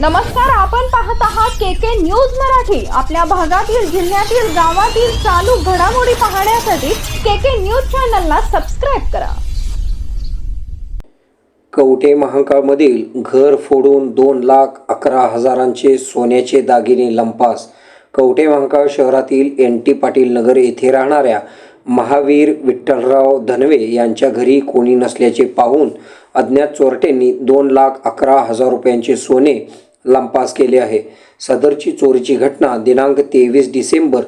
नमस्कार आपण पाहत आहात के के न्यूज मराठी. आपल्या भागातील जिल्ह्यातील गावातील चालू घडामोडी पाहण्यासाठी के के न्यूज चॅनलला सबस्क्राईब करा. कवठे महांकाळमधील घर फोडून दोन लाख अकरा हजारांचे सोन्याचे दागिने लंपास. कवठे महांकाळ शहरातील एन टी पाटील नगर येथे राहणाऱ्या महावीर विठ्ठलराव धनवे यांच्या घरी कोणी नसल्याचे पाहून अज्ञात चोरटेंनी दोन लाख अकरा हजार रुपयांचे सोने लंपास केले आहे. सदरची चोरीची घटना दिनांक तेवीस डिसेंबर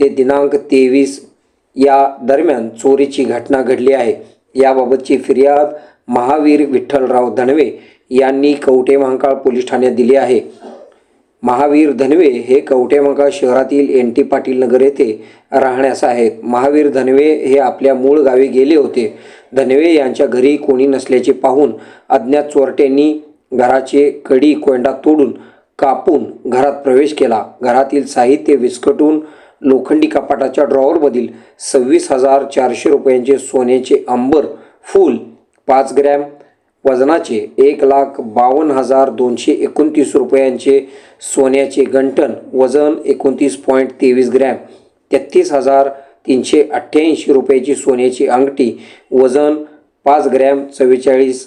ते दिनांक तेवीस या दरम्यान चोरीची घटना घडली आहे. याबाबतची फिर्याद महावीर विठ्ठलराव धनवे यांनी कवठे महांकाळ पोलीस ठाण्यात दिली आहे. महावीर धनवे हे कवठे महांकाळ शहरातील एन टी पाटील नगर येथे राहण्यास आहेत. महावीर धनवे हे आपल्या मूळ गावी गेले होते. धनवे यांच्या घरी कोणी नसल्याचे पाहून अज्ञात चोरट्यांनी घराचे कडी कोंडा तोडून कापून घरात प्रवेश केला. घरातील साहित्य विस्कटून लोखंडी कपाटाच्या ड्रॉवरमधील सव्वीस हजार चारशे रुपयांचे सोन्याचे अंबर फूल पाच ग्रॅम वजनाचे एक लाख बावन्न हजार दोनशे एकोणतीस रुपयांचे सोन्याचे गंठण वजन एकोणतीस पॉईंट तेवीस ग्रॅम तेहतीस हजार तीनशे अठ्ठ्याऐंशी रुपयाची सोन्याची अंगठी वजन पाच ग्रॅम चव्वेचाळीस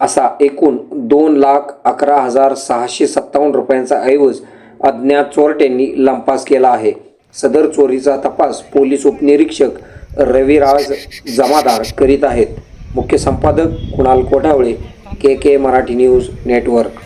असा एकूण दोन लाख अकरा हजार सहाशे सत्तावन्न रुपयांचा ऐवज अज्ञात चोरट्यांनी लंपास केला आहे. सदर चोरीचा तपास पोलीस उपनिरीक्षक रविराज जमादार करीत आहेत. मुख्य संपादक Kunal Kothavale K K Marathi news network.